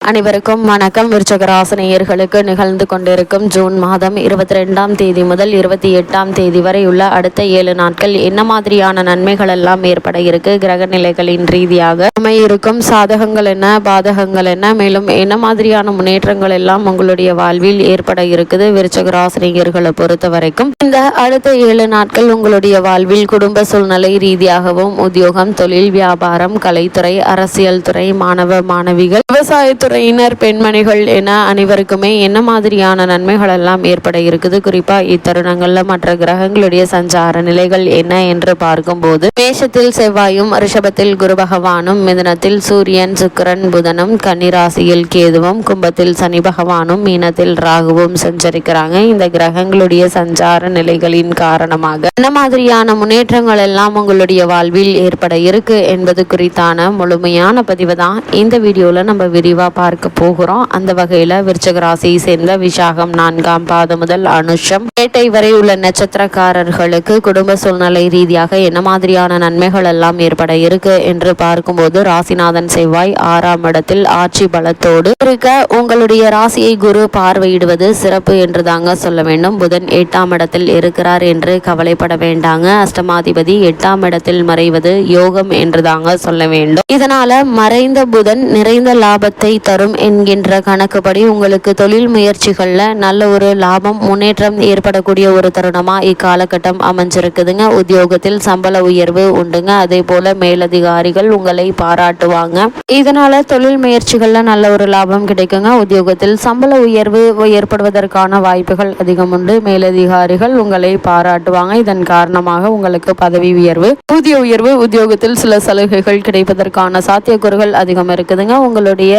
அனைவருக்கும் வணக்கம். விருச்சகராசனையர்களுக்கு நிகழ்ந்து கொண்டிருக்கும் ஜூன் மாதம் இருபத்தி ரெண்டாம் தேதி முதல் இருபத்தி எட்டாம் தேதி வரை உள்ள அடுத்த ஏழு நாட்கள் என்ன மாதிரியான நன்மைகள் எல்லாம் ஏற்பட இருக்கு? கிரக நிலைகளின் ரீதியாக இருக்கும். சாதகங்கள் என்ன? பாதகங்கள் என்ன? மேலும் என்ன மாதிரியான முன்னேற்றங்கள் எல்லாம் உங்களுடைய வாழ்வில் ஏற்பட இருக்குது? விருச்சகராசனையர்களை பொறுத்த வரைக்கும் இந்த அடுத்த ஏழு நாட்கள் உங்களுடைய வாழ்வில் குடும்ப சூழ்நிலை ரீதியாகவும் உத்தியோகம் தொழில் வியாபாரம் கலைத்துறை அரசியல் துறை மாணவ மாணவிகள் விவசாயத்துறை துறையினர் பெண்மணிகள் என அனைவருக்குமே என்ன மாதிரியான நன்மைகள் எல்லாம் ஏற்பட இருக்குது? குறிப்பா இத்தருணங்கள்ல மற்ற கிரகங்களுடைய சஞ்சார நிலைகள் என்ன என்று பார்க்கும்போது மேஷத்தில் செவ்வாயும் ரிஷபத்தில் குரு பகவானும் மிதனத்தில் சூரியன் சுக்கரன் புதனும் கன்னிராசியில் கேதுவும் கும்பத்தில் சனி பகவானும் மீனத்தில் ராகுவும் சஞ்சரிக்கிறாங்க. இந்த கிரகங்களுடைய சஞ்சார நிலைகளின் காரணமாக என்ன மாதிரியான முன்னேற்றங்கள் எல்லாம் உங்களுடைய வாழ்வில் ஏற்பட இருக்கு என்பது குறித்தான முழுமையான பதிவு தான். இந்த வீடியோல நம்ம விரிவா பார்க்க போகிறோம். அந்த வகையில் விருச்சக ராசியை சேர்ந்த விசாகம் நான்காம் பாதம் முதல் அனுஷம். கேட்டை வரை உள்ள நட்சத்திரக்காரர்களுக்கு குடும்ப சூழ்நிலை ரீதியாக என்ன மாதிரியான நன்மைகள் எல்லாம் ஏற்பட இருக்கு என்று பார்க்கும்போது ராசிநாதன் செவ்வாய் ஆறாம் இடத்தில் ஆட்சி பலத்தோடு இருக்க உங்களுடைய ராசியை குரு பார்வையிடுவது சிறப்பு என்று தாங்க சொல்ல வேண்டும். புதன் எட்டாம் இடத்தில் இருக்கிறார் என்று கவலைப்பட வேண்டாங்க. அஷ்டமாதிபதி எட்டாம் இடத்தில் மறைவது யோகம் என்று தாங்க சொல்ல வேண்டும். இதனால மறைந்த புதன் நிறைந்த லாபத்தை தரும் என்கின்ற கணக்குப்படி உங்களுக்கு தொழில் முயற்சிகளில் நல்ல ஒரு லாபம் முன்னேற்றம் ஏற்படக்கூடிய ஒரு தருணமாக இக்காலகட்டம் அமைஞ்சிருக்குதுங்க. உத்தியோகத்தில் சம்பள உயர்வு உண்டுங்க. அதே போல மேலதிகாரிகள் உங்களை பாராட்டுவாங்க. இதனால தொழில் முயற்சிகளில் நல்ல ஒரு லாபம் கிடைக்குங்க. உத்தியோகத்தில் சம்பள உயர்வு ஏற்படுவதற்கான வாய்ப்புகள் அதிகம் உண்டு. மேலதிகாரிகள் உங்களை பாராட்டுவாங்க. இதன் காரணமாக உங்களுக்கு பதவி உயர்வு புதிய உயர்வு உத்தியோகத்தில் சில சலுகைகள் கிடைப்பதற்கான சாத்தியக்கூறுகள் அதிகம் இருக்குதுங்க. உங்களுடைய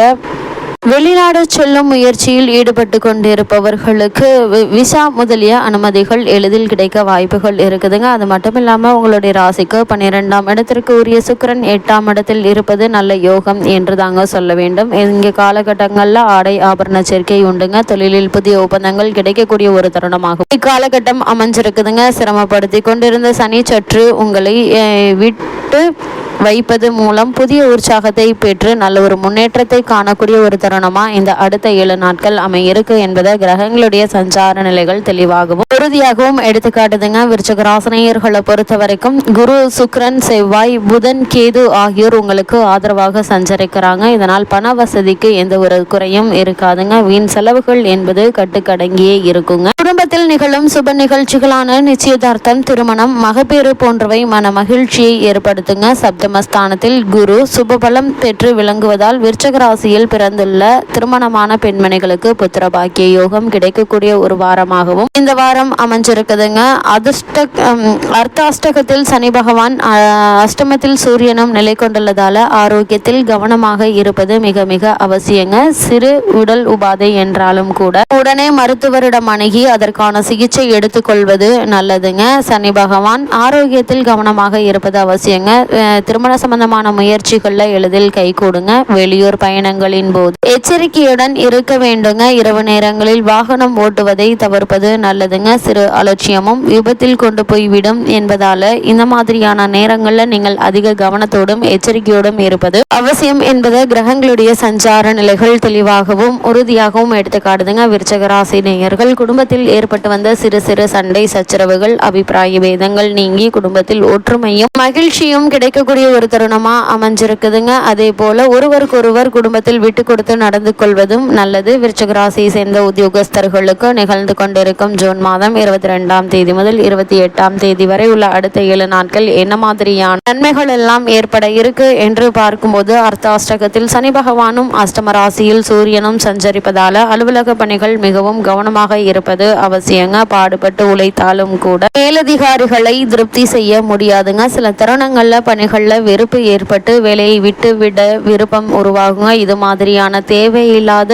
வெளிநாடு செல்லும் முயற்சியில் ஈடுபட்டு கொண்டிருப்பவர்களுக்கு விசா முதலிய அனுமதிகள் எளிதில் கிடைக்க வாய்ப்புகள் இருக்குதுங்க. அது மட்டும் இல்லாமல் உங்களுடைய ராசிக்கு பன்னிரெண்டாம் இடத்திற்கு உரிய சுக்கரன் எட்டாம் இடத்தில் இருப்பது நல்ல யோகம் என்று தாங்க சொல்ல வேண்டும். இங்கே காலகட்டங்களில் ஆடை ஆபரண சேர்க்கை உண்டுங்க. தொழிலில் புதிய ஒப்பந்தங்கள் கிடைக்கக்கூடிய ஒரு தருணமாகும். இக்காலகட்டம் அமைஞ்சிருக்குதுங்க. சிரமப்படுத்தி கொண்டிருந்த சனி சற்று உங்களை விட்டு வைப்பது மூலம் புதிய உற்சாகத்தை பெற்று நல்ல ஒரு முன்னேற்றத்தை காணக்கூடிய ஒரு தருணமா இந்த அடுத்த ஏழு நாட்கள் அமையிருக்கு என்பதை கிரகங்களுடைய சஞ்சார நிலைகள் தெளிவாகவும் உறுதியாகவும் எடுத்துக்காட்டுதுங்க. விருச்சகராசனையர்களை பொறுத்த வரைக்கும் குரு சுக்ரன் செவ்வாய் புதன் கேது ஆகியோர் உங்களுக்கு ஆதரவாக சஞ்சரிக்கிறாங்க. இதனால் பண வசதிக்கு எந்த ஒரு குறையும் இருக்காதுங்க. வீண் செலவுகள் என்பது கட்டுக்கடங்கியே இருக்குங்க. குடும்பத்தில் நிகழும் சுப நிகழ்ச்சிகளான நிச்சயதார்த்தம் திருமணம் மகப்பேறு போன்றவை மன மகிழ்ச்சியை ஏற்படுத்துங்க. சப்தமஸ்தானத்தில் குரு சுபபலம் பெற்று விளங்குவதால் விருச்சக ராசியில் பிறந்துள்ள திருமணமான பெண்மணிகளுக்கு புத்திர பாக்கிய யோகம் கிடைக்கக்கூடிய ஒரு வாரமாகவும் இந்த வாரம் அமைஞ்சிருக்குதுங்க. அதிர்ஷ்ட அர்த்தாஷ்டகத்தில் சனி பகவான் அஷ்டமத்தில் சூரியனும் நிலை கொண்டுள்ளதால ஆரோக்கியத்தில் கவனமாக இருப்பது மிக மிக அவசியங்க. சிறு உடல் உபாதை என்றாலும் கூட உடனே மருத்துவரிடம் அணுகி அதற்கு அதற்கான சிகிச்சை எடுத்துக்கொள்வது நல்லதுங்க. சனி பகவான் ஆரோக்கியத்தில் கவனமாக இருப்பது அவசியங்க. திருமண சம்பந்தமான முயற்சிகளில் எளிதில் கைகூடுங்க வெளியூர் பயணங்களின் போது எச்சரிக்கையுடன் இருக்க வேண்டுங்க. இரவு நேரங்களில் வாகனம் ஓட்டுவதை தவிர்ப்பது நல்லதுங்க. சிறு அலட்சியமும் விபத்தில் கொண்டு போய்விடும் என்பதால இந்த மாதிரியான நேரங்களில் நீங்கள் அதிக கவனத்தோடும் எச்சரிக்கையோடும் இருப்பது அவசியம் என்பது கிரகங்களுடைய சஞ்சார நிலைகள் தெளிவாகவும் உறுதியாகவும் எடுத்துக்காட்டுதுங்க. விருச்சக ராசி நேயர்கள் குடும்பத்தில் ஏற்பட்டு வந்த சிறு சிறு சண்டை சச்சரவுகள் அபிப்பிராய பேதங்கள் நீங்கி குடும்பத்தில் ஒற்றுமையும் மகிழ்ச்சியும் கிடைக்கக்கூடிய ஒரு தருணமா அமைஞ்சிருக்குதுங்க. அதே போல ஒருவருக்கொருவர் குடும்பத்தில் விட்டு கொடுத்து நடந்து கொள்வதும் நல்லது. விருச்சக ராசியை சேர்ந்த உத்தியோகஸ்தர்களுக்கு நிகழ்ந்து கொண்டிருக்கும் ஜூன் மாதம் இருபத்தி ரெண்டாம் தேதி முதல் இருபத்தி எட்டாம் தேதி வரை உள்ள அடுத்த ஏழு நாட்கள் என்ன மாதிரியான நன்மைகள் எல்லாம் ஏற்பட இருக்கு என்று பார்க்கும்போது அர்த்தாஷ்டகத்தில் சனி பகவானும் அஷ்டம ராசியில் சூரியனும் சஞ்சரிப்பதால அலுவலக பணிகள் மிகவும் கவனமாக இருப்பது அவசியங்க. பாடுபட்டு உழைத்தாலும் கூட மேலதிகாரிகளை திருப்தி செய்ய முடியாதுங்க. சில தருணங்கள்ல பணிகள்ல வெறுப்பு ஏற்பட்டு வேலையை விட்டு விட விருப்பம் உருவாகுங்க. இது மாதிரியான தேவையில்லாத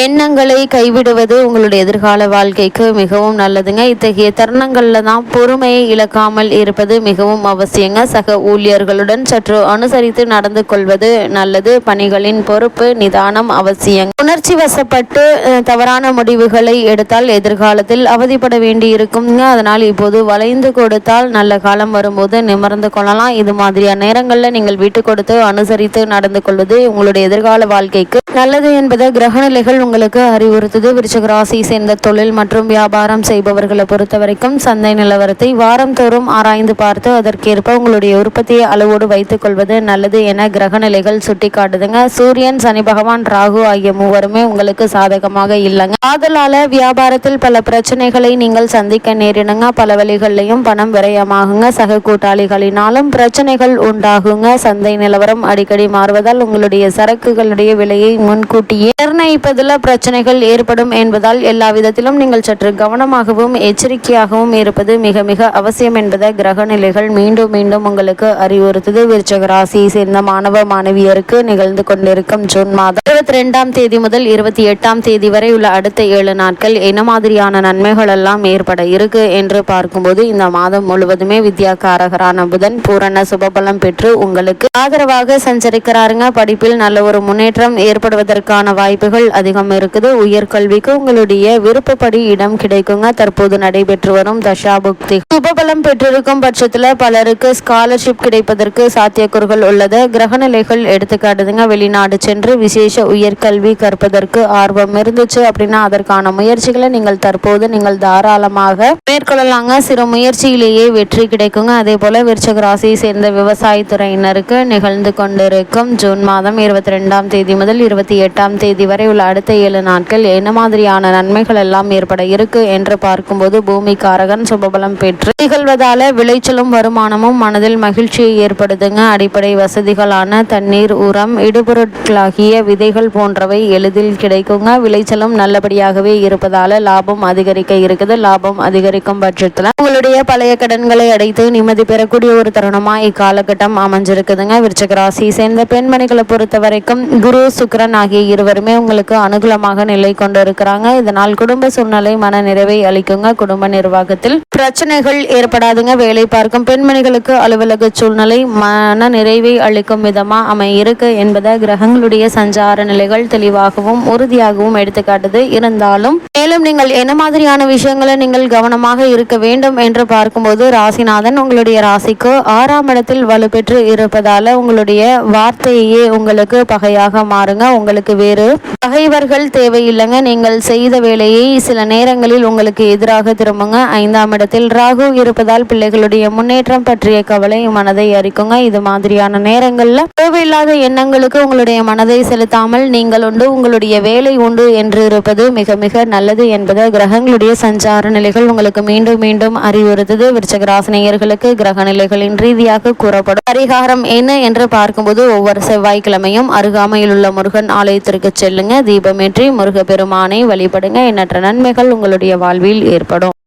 எண்ணங்களை கைவிடுவது உங்களுடைய எதிர்கால வாழ்க்கைக்கு மிகவும் நல்லதுங்க. இத்தகைய தருணங்களில் தான் பொறுமையை இழக்காமல் இருப்பது மிகவும் அவசியங்க. சக ஊழியர்களுடன் சற்று அனுசரித்து நடந்து கொள்வது நல்லது. பணிகளின் பொறுப்பு நிதானம் அவசியம் உணர்ச்சி வசப்பட்டு தவறான முடிவுகளை எடுத்தால் எதிர்காலத்தில் அவதிப்பட வேண்டி இருக்குங்க அதனால் இப்போது வளைந்து கொடுத்தால் நல்ல காலம் வரும்போது நிமர்ந்து கொள்ளலாம். இது மாதிரியான நேரங்களில் நீங்கள் விட்டு கொடுத்து அனுசரித்து நடந்து கொள்வது உங்களுடைய எதிர்கால வாழ்க்கைக்கு நல்லது என்பதை கிரகநிலைகள் உங்களுக்கு அறிவுறுத்துது. விருச்சிக ராசியை சேர்ந்த தொழில் மற்றும் வியாபாரம் செய்பவர்களை பொறுத்த வரைக்கும் சந்தை நிலவரத்தை வாரந்தோறும் ஆராய்ந்து பார்த்து அதற்கேற்ப உங்களுடைய உற்பத்தியை அளவோடு வைத்துக் கொள்வது நல்லது என கிரகநிலைகள் நிலைகள் சுட்டிக்காட்டுதுங்க. சூரியன் சனி பகவான் ராகு ஆகிய மூவருமே உங்களுக்கு சாதகமாக இல்லைங்க. ஆதலால வியாபாரத்தில் பல பிரச்சனைகளை நீங்கள் சந்திக்க நேரிடுங்க. பல வழிகள்லையும் பணம் விரயமாகுங்க. சக கூட்டாளிகளினாலும் பிரச்சனைகள் உண்டாகுங்க. சந்தை நிலவரம் அடிக்கடி மாறுவதால் உங்களுடைய சரக்குகளுடைய விலையை முன்கூட்டியே நிர்ணயிப்பதில் பிரச்சனைகள் ஏற்படும் என்பதால் எல்லா விதத்திலும் நீங்கள் சற்று கவனமாகவும் எச்சரிக்கையாகவும் இருப்பது மிக மிக அவசியம் என்பதை கிரக நிலைகள் மீண்டும் மீண்டும் உங்களுக்கு அறிவுறுத்துது. விருச்சக ராசியை சேர்ந்த மாணவ மாணவியருக்கு நிகழ்ந்து கொண்டிருக்கும் ஜூன் மாதம் இருபத்தி ரெண்டாம் தேதி முதல் இருபத்தி எட்டாம் தேதி வரை உள்ள அடுத்த ஏழு நாட்கள் என்ன மாதிரியான நன்மைகள் எல்லாம் ஏற்பட இருக்கு என்று பார்க்கும்போது இந்த மாதம் முழுவதுமே வித்யா காரகரான புதன் பூரண சுபபலம் பெற்று உங்களுக்கு ஆதரவாக சஞ்சரிக்கிறாருங்க. படிப்பில் நல்ல ஒரு முன்னேற்றம் ஏற்படுவதற்கான வாய்ப்புகள் அதிகம் இருக்குது. உயர்கல்விக்கு உங்களுடைய விருப்பப்படி இடம் கிடைக்குங்க. தற்போது நடைபெற்று வரும் தசாபுக்தி. சுபபலம் பெற்றிருக்கும் பட்சத்தில் பலருக்கு ஸ்காலர்ஷிப் கிடைப்பதற்கு சாத்தியக்கூறுகள் உள்ளது. கிரகநிலைகள் எடுத்துக்காட்டுதுங்க. வெளிநாடு சென்று விசேஷ உயர்கல்வி கற்பதற்கு ஆர்வம் இருந்துச்சு அப்படின்னா அதற்கான முயற்சிகளை நீங்கள் தற்போது நீங்கள் தாராளமாக மேற்கொள்ளலாங்க. சிறு முயற்சியிலேயே வெற்றி கிடைக்குங்க. அதே போல விருச்சக ராசியை சேர்ந்த விவசாயத்துறையினருக்கு நிகழ்ந்து கொண்டிருக்கும் ஜூன் மாதம் இருபத்தி ரெண்டாம் தேதி முதல் இருபத்தி எட்டாம் தேதி வரை உள்ள அடுத்த ஏழு நாட்கள் என்ன மாதிரியான நன்மைகள் எல்லாம் ஏற்பட இருக்கு என்று பார்க்கும்போது பூமி காரகன் சுபபலம் பெற்று திகழ்வதால விளைச்சலும் வருமானமும் மனதில் மகிழ்ச்சியை ஏற்படுத்துங்க. அடிப்படை வசதிகளான தண்ணீர் உரம் இடுபொருட்களாகிய விதைகள் போன்றவை எளிதில் கிடைக்குங்க. விளைச்சலும் நல்லபடியாகவே இருப்பதால லாபம் அதிகரிக்க இருக்குது. லாபம் அதிகரிக்கும் பட்சத்தில் உங்களுடைய பழைய கடன்களை அடைத்து நிம்மதி பெறக்கூடிய ஒரு தருணமா இக்காலகட்டம் அமைஞ்சிருக்குதுங்க. விருச்சக ராசி சேர்ந்த பெண்மணிகளை பொறுத்த வரைக்கும் குரு சுக்கிரன் ஆகிய இருவருமே உங்களுக்கு அனுகூலமாக நிலை கொண்டிருக்கிறாங்க. இதனால் குடும்ப சூழ்நிலை மன நிறைவை அளிக்குங்க. குடும்ப நிர்வாகத்தில் பிரச்சனைகள் ஏற்படாதுங்க. வேலை பார்க்கும் பெண்மணிகளுக்கு அலுவலக சூழ்நிலை மன நிறைவை அளிக்கும் விதமா அமையிருக்கு என்பதை கிரகங்களுடைய சஞ்சார நிலைகள் தெளிவாகவும் உறுதியாகவும் எடுத்துக்காட்டுது. இருந்தாலும் மேலும் நீங்கள் என்ன மாதிரியான விஷயங்களை நீங்கள் கவனமாக இருக்க வேண்டும் என்று பார்க்கும்போது ராசிநாதன் உங்களுடைய ராசிக்கு ஆறாம் இடத்தில் வலுப்பெற்று இருப்பதால உங்களுடைய வார்த்தையே உங்களுக்கு பகையாக மாறுங்க. உங்களுக்கு வேறு பகைவர்கள் தேவையில்லைங்க. நீங்கள் செய்த வேலையை சில நேரங்களில் உங்களுக்கு எதிராக திரும்புங்க. ஐந்தாம் இடத்தில் ராகு இருப்பதால் பிள்ளைகளுடைய முன்னேற்றம் பற்றிய கவலை மனதை அறிக்குங்க இது மாதிரியான நேரங்களில் தேவையில்லாத எண்ணங்களுக்கு உங்களுடைய மனதை செலுத்தாமல் நீங்கள் உண்டு. உங்களுடைய வேலை உண்டு என்று இருப்பது மிக மிக நல்லது என்பதை கிரகங்களுடைய சஞ்சார நிலைகள் உங்களுக்கு மீண்டும் மீண்டும் அறிவுறுத்தது. விருச்சகராசினியர்களுக்கு கிரக நிலைகளின் ரீதியாக கூறப்படும் பரிகாரம் என்ன என்று பார்க்கும்போது ஒவ்வொரு செவ்வாய்க்கிழமையும் அருகாமையில் உள்ள முருகன் ஆலயத்திற்கு செல்லுங்க. தீபமேற்றி முருகப்பெருமானை வழிபடுங்க. எண்ணற்ற நன்மைகள் உங்களுடைய வாழ்வில் ஏற்படும்.